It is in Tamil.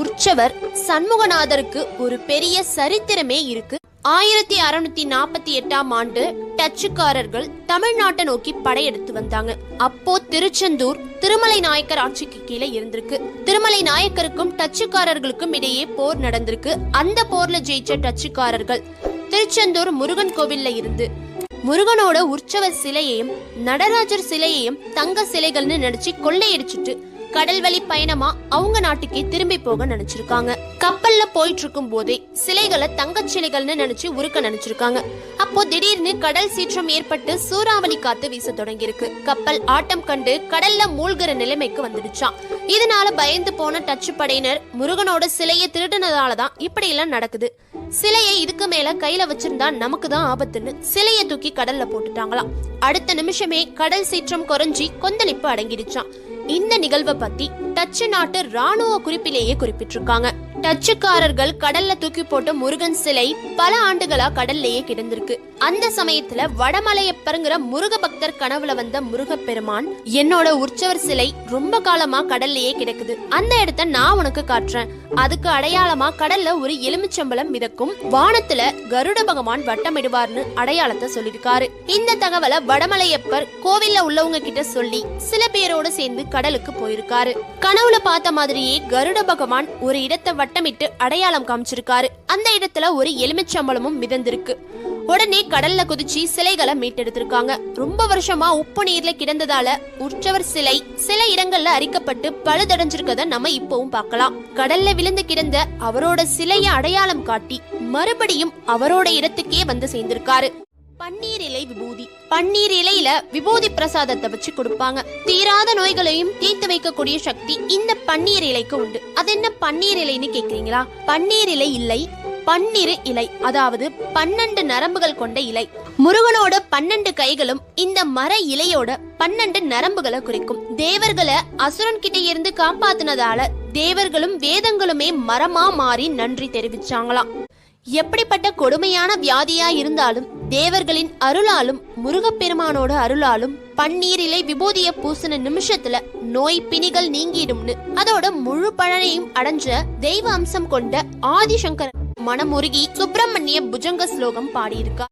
உற்சவர் சண்முகநாதருக்கு ஒரு பெரிய சரித்திரமே இருக்கு. ஆயிரத்தி அறுநூத்தி நாற்பத்தி எட்டாம் ஆண்டு டச்சுக்காரர்கள் தமிழ்நாட்டை நோக்கி படையெடுத்து வந்தாங்க. அப்போ திருச்செந்தூர் திருமலை நாயக்கர் ஆட்சிக்கு கீழே இருந்திருக்கு. திருமலை நாயக்கருக்கும் டச்சுக்காரர்களுக்கும் இடையே போர் நடந்திருக்கு. அந்த போர்ல ஜெயிச்ச டச்சுக்காரர்கள் திருச்செந்தூர் முருகன் கோவில்ல இருந்து முருகனோட உற்சவ சிலையையும் நடராஜர் சிலையையும் தங்க சிலைகள்னு நினைச்சு கொள்ளையடிச்சிட்டு கடல் வழி பயணமா அவங்க நாட்டுக்கே திரும்பி போக நினைச்சிருக்காங்க. கப்பல்ல போயிட்டு இருக்கும் போதே சிலைகளை தங்க சிலைகள்னு நினைச்சு உருக்க நினைச்சிருக்காங்க. அப்போ திடீர்னு கடல் சீற்றம் ஏற்பட்டு சூறாவளி காத்து வீச தொடங்கியிருக்கு. கப்பல் ஆட்டம் கண்டு கடல்ல மூழ்கிற நிலைமைக்கு வந்துடுச்சாம். இதனால பயந்து போன டச்சு படையினர் முருகனோட சிலையை திருடினதாலதான் இப்படி எல்லாம் நடக்குது. சிலையை இதுக்கு மேல கையில வச்சிருந்தா நமக்கு தான் ஆபத்துன்னு சிலையை தூக்கி கடல்ல போட்டுட்டாங்களாம். அடுத்த நிமிஷமே கடல் சீற்றம் குறைஞ்சி கொந்தளிப்பு அடங்கிடுச்சான் இந்த நிகழ்வை பத்தி டச்சு நாட்டு ராணுவ குறிப்பிலேயே குறிப்பிட்டிருக்காங்க. டச்சுக்காரர்கள் கடல்ல தூக்கி போட்ட முருகன் சிலை பல ஆண்டுகளா கடல்லேயே கிடந்திருக்கு. அந்த சமயத்துல வடமலையப்பருங்கிற முருக பக்தர் கனவுல வந்த முருகப்பெருமான் என்னோட உற்சவர் சிலை ரொம்ப காலமா கடல்லையே கிடக்குது. அந்த இடத்த நான் உனக்கு காட்டுறேன். அதுக்கு அடையாளமா கடல்ல ஒரு எலுமிச்சம்பளம் மிதக்கும். வானத்துல கருட பகவான் வட்டமிடுவார்னு அடையாளத்தை சொல்லியிருக்காரு. இந்த தகவலை வடமலையப்பர் கோவில்ல உள்ளவங்க கிட்ட சொல்லி சில பேரோட சேர்ந்து கடலுக்கு போயிருக்காரு. கனவுல பார்த்த மாதிரியே கருட பகவான் ஒரு இடத்தை வட்டமிட்டு அடையாளம் காமிச்சிருக்காரு. அந்த இடத்துல ஒரு எலுமிச்சம்பளமும் மிதந்திருக்கு. உடனே கடல்ல குதிச்சு சிலைகளை மீட்டெடுத்திருக்காங்க. ரொம்ப வருஷமா உப்பு நீர்ல கிடந்ததால உற்சவர் சிலை சில இடங்கள்ல அரிக்கப்பட்டு பழுதடைஞ்சிருக்கத நம்ம இப்பவும் பார்க்கலாம். கடல்ல விழுந்து கிடந்த அவரோட சிலைய அடையாளம் காட்டி மறுபடியும் அவரோட இடத்துக்கே வந்து சேர்ந்திருக்காரு. பன்னீர் இலை விபூதி. பன்னீர் இலையில விபூதி பிரசாதத்தை வச்சு கொடுப்பாங்க. தீராத நோய்களையும் தீர்த்து வைக்கக்கூடிய சக்தி இந்த பன்னீர் இலைக்கு உண்டு. அது என்ன பன்னீர் இலைன்னு கேக்குறீங்களா? பன்னீர் இலை இல்லை பன்னிரு இலை அதாவது பன்னெண்டு நரம்புகள் கொண்ட இலை. முருகனோட பன்னெண்டு கைகளும் இந்த மர இலையோட பன்னெண்டு நரம்புகளை குறிக்கும். தேவர்களை அசுரன் கிட்ட இருந்து காப்பாத்தினதால தேவர்களும் வேதங்களுமே மரமா மாறி நன்றி தெரிவிச்சாங்களாம். எப்படிப்பட்ட கொடுமையான வியாதியா இருந்தாலும் தேவர்களின் அருளாலும் முருகப்பெருமானோட அருளாலும் பன்னீரிலை விபூதிய பூசின நிமிஷத்துல நோய் பிணிகள் நீங்கிடும்னு. அதோட முழு பழனையும் அடைஞ்ச தெய்வ அம்சம் கொண்ட ஆதிசங்கர் மனமுருகி சுப்பிரமணிய புஜங்க ஸ்லோகம் பாடியிருக்கா.